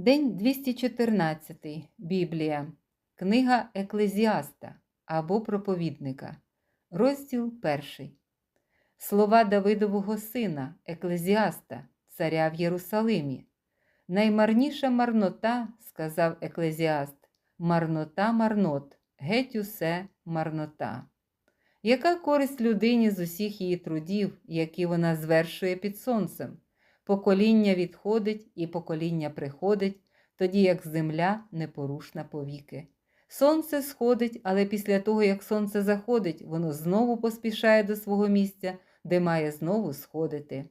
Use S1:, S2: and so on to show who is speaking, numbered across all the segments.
S1: День 214. Біблія. Книга Еклезіаста або проповідника. Розділ 1. Слова Давидового сина, Еклезіаста, царя в Єрусалимі. Наймарніша марнота, сказав Еклезіаст, марнота марнот, геть усе марнота. Яка користь людині з усіх її трудів, які вона звершує під сонцем? Покоління відходить і покоління приходить, тоді як земля непорушна повіки. Сонце сходить, але після того, як сонце заходить, воно знову поспішає до свого місця, де має знову сходити.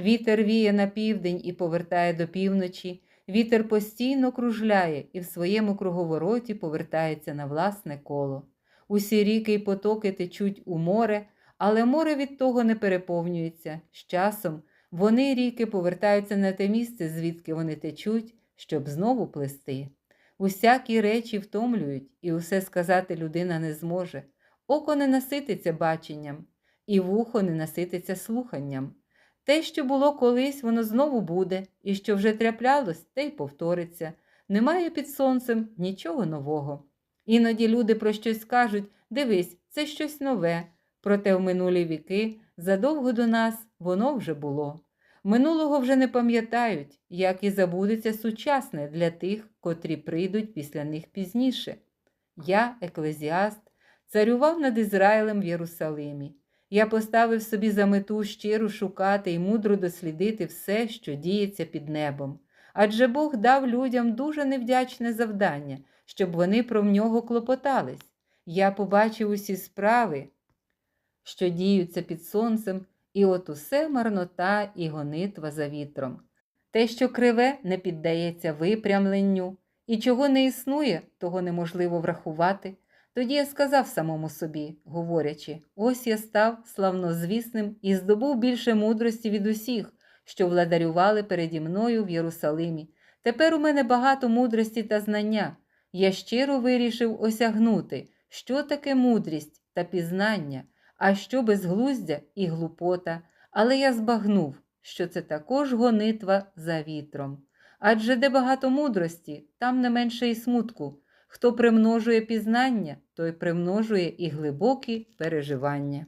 S1: Вітер віє на південь і повертає до півночі, вітер постійно кружляє і в своєму круговороті повертається на власне коло. Усі ріки й потоки течуть у море, але море від того не переповнюється. З часом вони ріки повертаються на те місце, звідки вони течуть, щоб знову плисти. Усякі речі втомлюють, і усе сказати людина не зможе. Око не насититься баченням, і вухо не насититься слуханням. Те, що було колись, воно знову буде, і що вже траплялось, те й повториться. Немає під сонцем нічого нового. Іноді люди про щось скажуть дивись, це щось нове, проте в минулі віки задовго до нас воно вже було. Минулого вже не пам'ятають, як і забудеться сучасне для тих, котрі прийдуть після них пізніше. Я, еклезіаст, царював над Ізраїлем в Єрусалимі. Я поставив собі за мету щиро шукати і мудро дослідити все, що діється під небом. Адже Бог дав людям дуже невдячне завдання, щоб вони про нього клопотались. Я побачив усі справи, що діються під сонцем, і от усе марнота і гонитва за вітром. Те, що криве, не піддається випрямленню, і чого не існує, того неможливо врахувати. Тоді я сказав самому собі, говорячи, ось я став славнозвісним і здобув більше мудрості від усіх, що владарювали переді мною в Єрусалимі. Тепер у мене багато мудрості та знання. Я щиро вирішив осягнути, що таке мудрість та пізнання, а що безглуздя і глупота, але я збагнув, що це також гонитва за вітром. Адже де багато мудрості, там не менше і смутку. Хто примножує пізнання, той примножує і глибокі переживання.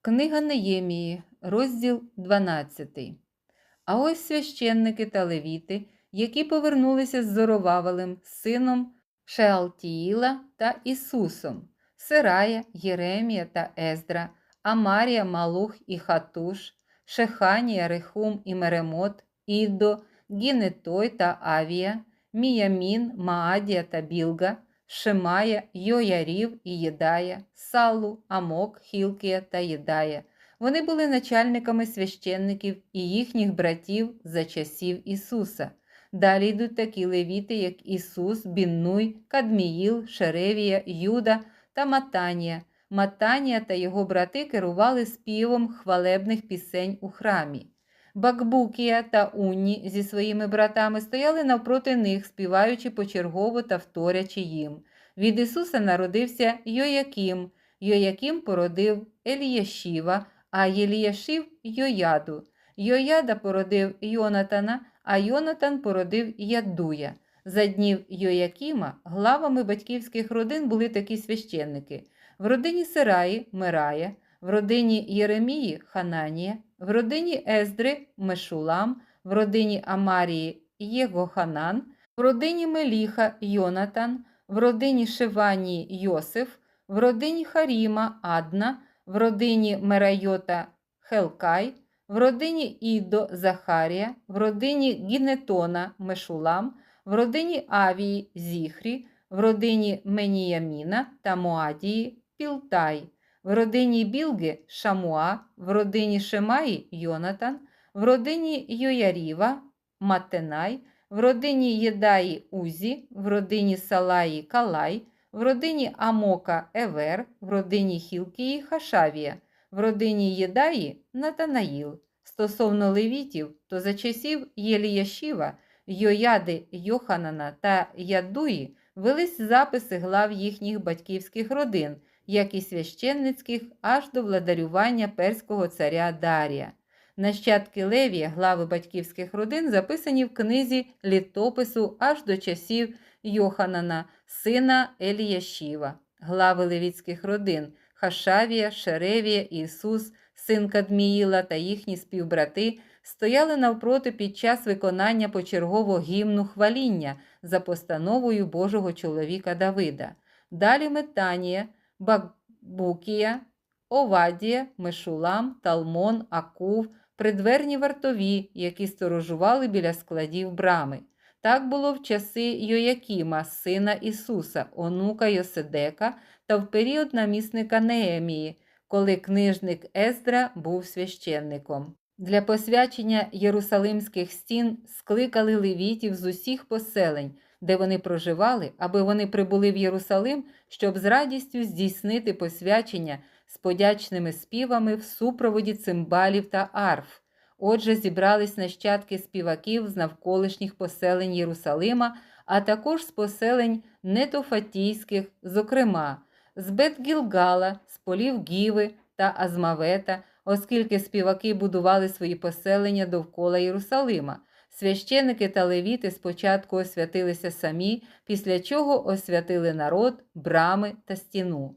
S1: Книга Неємії, розділ 12. А ось священники та левіти, які повернулися з Зоровавелем, сином Шеалтіїла та Ісусом, Сирая, Єремія та Ездра, Амарія, Малух і Хатуш, Шеханія, Рехум і Меремот, Іддо, Гінетой та Авія, Міямін, Маадія та Білга, Шемая, Йоярів і Єдая, Салу, Амок, Хілкія та Єдая. Вони були начальниками священників і їхніх братів за часів Ісуса. Далі йдуть такі левіти, як Ісус, Біннуй, Кадміїл, Шеревія, Юда та Матанія. Матанія та його брати керували співом хвалебних пісень у храмі. Бакбукія та Унні зі своїми братами стояли навпроти них, співаючи почергово та вторячи їм. Від Ісуса народився Йояким. Йояким породив Еліяшіва, а Єліяшів Йояду. Йояда породив Йонатана, а Йонатан породив Ядуя. За днів Йоякіма главами батьківських родин були такі священники: в родині Сираї Мирая, в родині Єремії Хананія, в родині Ездри Мешулам, в родині Амарії Єгоханан, в родині Меліха Йонатан, в родині Шиванії Йосиф, в родині Харіма Адна, в родині Мерайота Хелкай, в родині Ідо Захарія, в родині Гінетона Мешулам, в родині Авії Зіхрі, в родині Меніяміна та Моадії Пілтай, в родині Білги Шамуа, в родині Шемаї Йонатан, в родині Йояріва Матенай, в родині Єдаї Узі, в родині Салаї Калай, в родині Амока Евер, в родині Хілкії Хашавія, в родині Єдаї Натанаїл. Стосовно левітів, то за часів Єліяшіва, Йояди Йоханана та Ядуї велись записи глав їхніх батьківських родин, як і священницьких, аж до владарювання перського царя Дарія. Нащадки Левія, глави батьківських родин, записані в книзі літопису аж до часів Йоханана, сина Еліяшіва, глави левіцьких родин Хашавія, Шеревія, Ісус, син Кадміїла та їхні співбрати стояли навпроти під час виконання почергового гімну хваління за постановою Божого чоловіка Давида. Далі Метанія, Бакбукія, Овадія, Мешулам, Талмон, Акув, придверні вартові, які сторожували біля складів брами. Так було в часи Йоякіма, сина Ісуса, онука Йоседека, та в період намісника Неемії, коли книжник Ездра був священником. Для посвячення Єрусалимських стін скликали левітів з усіх поселень, де вони проживали, аби вони прибули в Єрусалим, щоб з радістю здійснити посвячення з подячними співами в супроводі цимбалів та арф. Отже, зібрались нащадки співаків з навколишніх поселень Єрусалима, а також з поселень нетофатійських, зокрема, з Бет-Гілгала, з полів Гіви та Азмавета, оскільки співаки будували свої поселення довкола Єрусалима. Священники та левіти спочатку освятилися самі, після чого освятили народ, брами та стіну.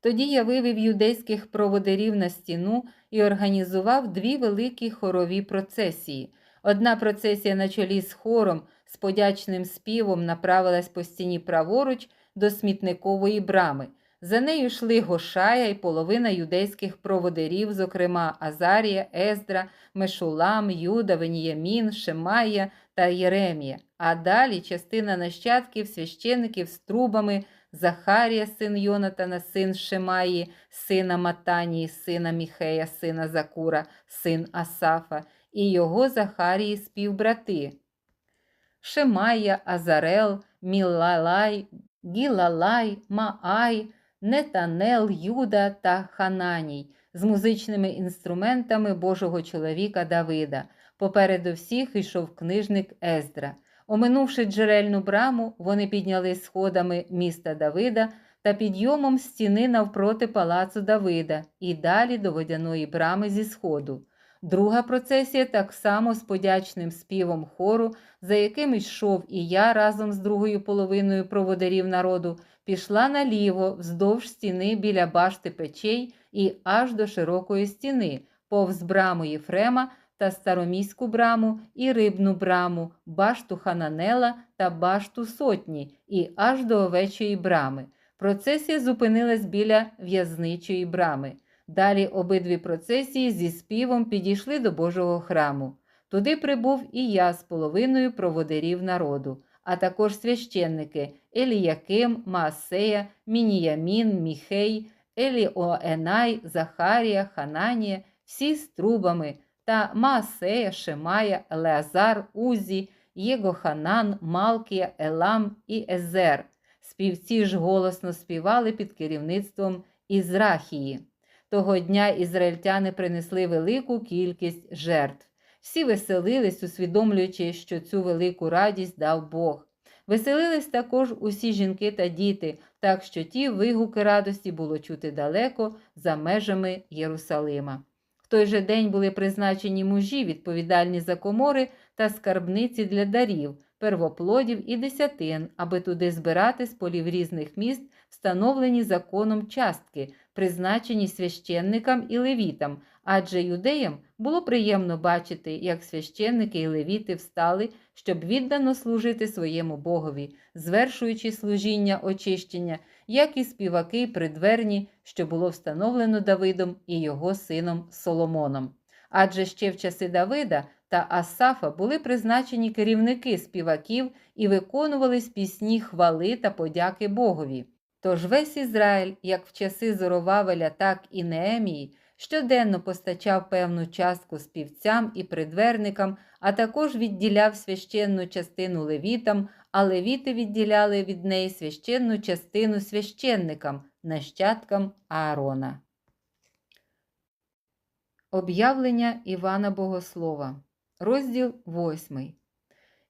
S1: Тоді я вивів юдейських проводирів на стіну і організував дві великі хорові процесії. Одна процесія на чолі з хором з подячним співом направилась по стіні праворуч до смітникової брами. За нею йшли Гошая і половина юдейських проводирів, зокрема Азарія, Ездра, Мешулам, Юда, Веніямін, Шемая та Єремія, а далі частина нащадків, священиків з трубами. Захарія, син Йонатана, син Шемаї, сина Матанії, сина Міхея, сина Закура, син Асафа, і його Захарії співбрати. Шемая, Азарел, Мілалай, Гілалай, Маай, Нетанел, Юда та Хананій з музичними інструментами Божого чоловіка Давида. Попереду всіх йшов книжник Ездра. Оминувши джерельну браму, вони підняли сходами міста Давида та підйомом стіни навпроти палацу Давида і далі до водяної брами зі сходу. Друга процесія так само з подячним співом хору, за яким йшов і я разом з другою половиною проводарів народу, пішла наліво вздовж стіни біля башти печей і аж до широкої стіни, повз браму Єфрема та староміську браму і рибну браму, башту Хананела та башту сотні, і аж до овечої брами. Процесія зупинилась біля в'язничої брами. Далі обидві процесії зі співом підійшли до Божого храму. Туди прибув і я з половиною проводирів народу, а також священники Еліяким, Маасея, Мініямін, Міхей, Еліоенай, Захарія, Хананія, всі з трубами та Маасея, Шемая, Елеазар, Узі, Єгоханан, Малкія, Елам і Езер. Співці ж голосно співали під керівництвом Ізрахії. Того дня ізраїльтяни принесли велику кількість жертв. Всі веселились, усвідомлюючи, що цю велику радість дав Бог. Веселились також усі жінки та діти, так що ті вигуки радості було чути далеко за межами Єрусалима. В той же день були призначені мужі, відповідальні за комори та скарбниці для дарів, первоплодів і десятин, аби туди збирати з полів різних міст, встановлені законом частки, призначені священникам і левітам, адже юдеям було приємно бачити, як священники і левіти встали, щоб віддано служити своєму Богові, звершуючи служіння очищення, як і співаки придверні, що було встановлено Давидом і його сином Соломоном. Адже ще в часи Давида та Асафа були призначені керівники співаків і виконувались пісні хвали та подяки Богові. Тож весь Ізраїль, як в часи Зоровавеля, так і Неемії, щоденно постачав певну частку співцям і придверникам, а також відділяв священну частину левітам, а левіти відділяли від неї священну частину священникам, нащадкам Аарона. Об'явлення Івана Богослова, розділ 8.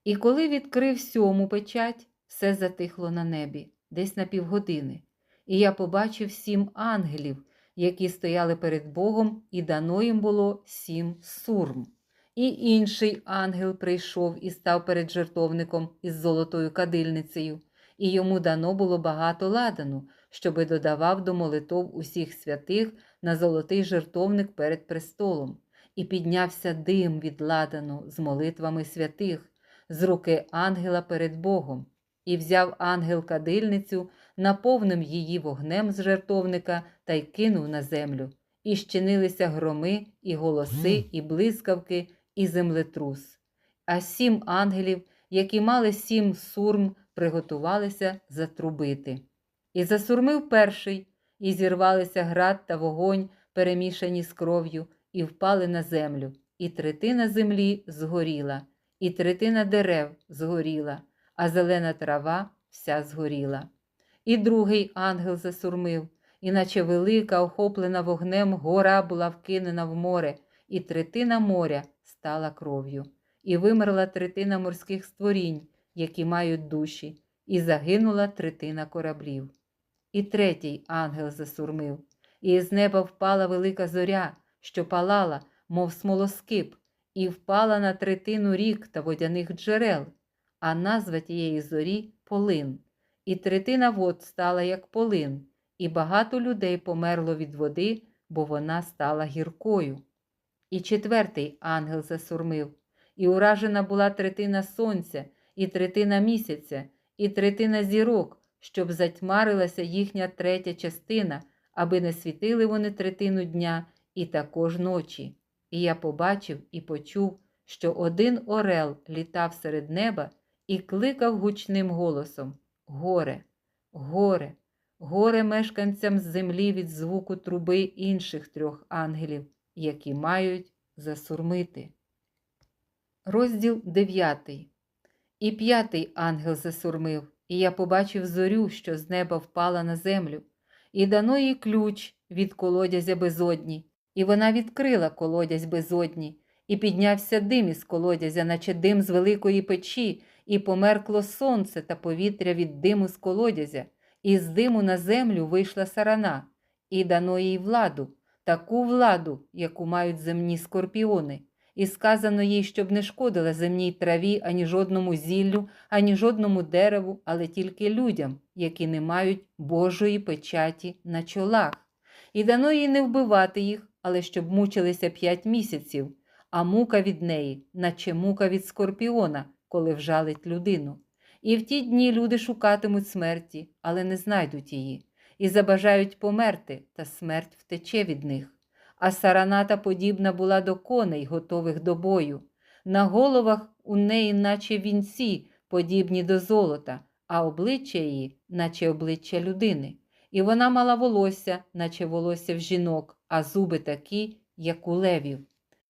S1: І коли відкрив сьому печать, все затихло на небі, десь на півгодини, і я побачив сім ангелів, які стояли перед Богом, і дано їм було сім сурм. І інший ангел прийшов і став перед жертовником із золотою кадильницею, і йому дано було багато ладану, щоби додавав до молитов усіх святих на золотий жертовник перед престолом, і піднявся дим від ладану з молитвами святих, з руки ангела перед Богом, і взяв ангел кадильницю, наповнив її вогнем з жертовника та й кинув на землю. І щинилися громи, і голоси, і блискавки, і землетрус. А сім ангелів, які мали сім сурм, приготувалися затрубити. І засурмив перший, і зірвалися град та вогонь, перемішані з кров'ю, і впали на землю, і третина землі згоріла, і третина дерев згоріла, а зелена трава вся згоріла. І другий ангел засурмив, іначе велика, охоплена вогнем, гора була вкинена в море, і третина моря стала кров'ю, і вимерла третина морських створінь, які мають душі, і загинула третина кораблів. І третій ангел засурмив, і з неба впала велика зоря, що палала, мов смолоскип, і впала на третину рік та водяних джерел, а назва тієї зорі полин. І третина вод стала як полин, і багато людей померло від води, бо вона стала гіркою. І четвертий ангел засурмив, і уражена була третина сонця, і третина місяця, і третина зірок, щоб затьмарилася їхня третя частина, аби не світили вони третину дня і також ночі. І я побачив і почув, що один орел літав серед неба і кликав гучним голосом Горе, горе, горе мешканцям землі від звуку труби інших трьох ангелів, які мають засурмити. Розділ 9. І п'ятий ангел засурмив, і я побачив зорю, що з неба впала на землю, і дано їй ключ від колодязя безодні, і вона відкрила колодязь безодні, і піднявся дим із колодязя, наче дим з великої печі, і померкло сонце та повітря від диму з колодязя, і з диму на землю вийшла сарана, і дано їй владу, таку владу, яку мають земні скорпіони. І сказано їй, щоб не шкодила земній траві ані жодному зіллю, ані жодному дереву, але тільки людям, які не мають Божої печаті на чолах. І дано їй не вбивати їх, але щоб мучилися п'ять місяців, а мука від неї, наче мука від скорпіона, коли вжалить людину. І в ті дні люди шукатимуть смерті, але не знайдуть її, і забажають померти, та смерть втече від них. А сараната подібна була до коней, готових до бою. На головах у неї, наче вінці, подібні до золота, а обличчя її, наче обличчя людини. І вона мала волосся, наче волосся в жінок, а зуби такі, як у левів.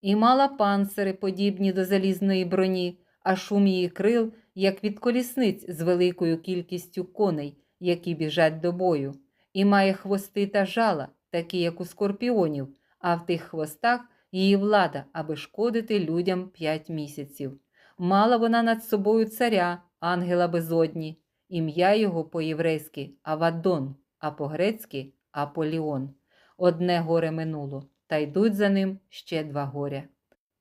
S1: І мала панцири, подібні до залізної броні, а шум її крил, як від колісниць з великою кількістю коней, які біжать до бою, і має хвости та жала, такі, як у скорпіонів, а в тих хвостах її влада, аби шкодити людям п'ять місяців. Мала вона над собою царя, ангела безодні, ім'я його по-єврейськи Авадон, а по-грецьки Аполіон. Одне горе минуло, та йдуть за ним ще два горя.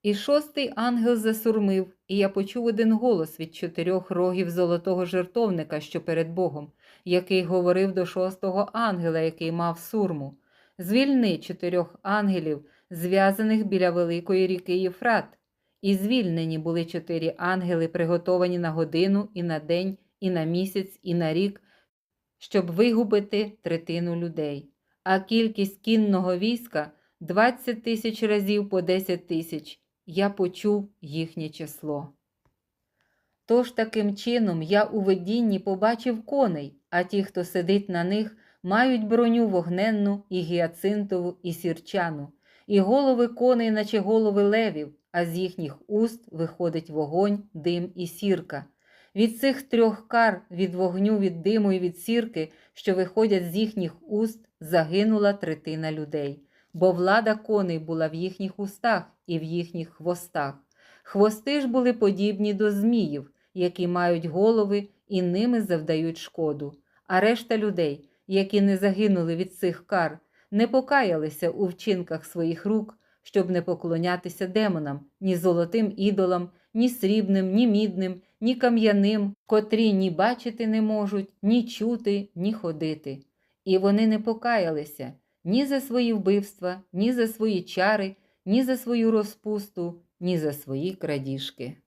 S1: І шостий ангел засурмив, і я почув один голос від чотирьох рогів золотого жертовника, що перед Богом, який говорив до шостого ангела, який мав сурму. Звільни чотирьох ангелів, зв'язаних біля великої ріки Єфрат. І звільнені були чотири ангели, приготовані на годину, і на день, і на місяць, і на рік, щоб вигубити третину людей. А кількість кінного війська 20 тисяч разів по 10 тисяч. Я почув їхнє число. Тож таким чином я у видінні побачив коней, а ті, хто сидить на них, мають броню вогненну і гіацинтову, і сірчану, і голови коней, наче голови левів, а з їхніх уст виходить вогонь, дим і сірка. Від цих трьох кар, від вогню, від диму і від сірки, що виходять з їхніх уст, загинула третина людей, бо влада коней була в їхніх устах і в їхніх хвостах. Хвости ж були подібні до зміїв, які мають голови і ними завдають шкоду, а решта людей, які не загинули від цих кар, не покаялися у вчинках своїх рук, щоб не поклонятися демонам, ні золотим ідолам, ні срібним, ні мідним, ні кам'яним, котрі ні бачити не можуть, ні чути, ні ходити. І вони не покаялися ні за свої вбивства, ні за свої чари, ні за свою розпусту, ні за свої крадіжки.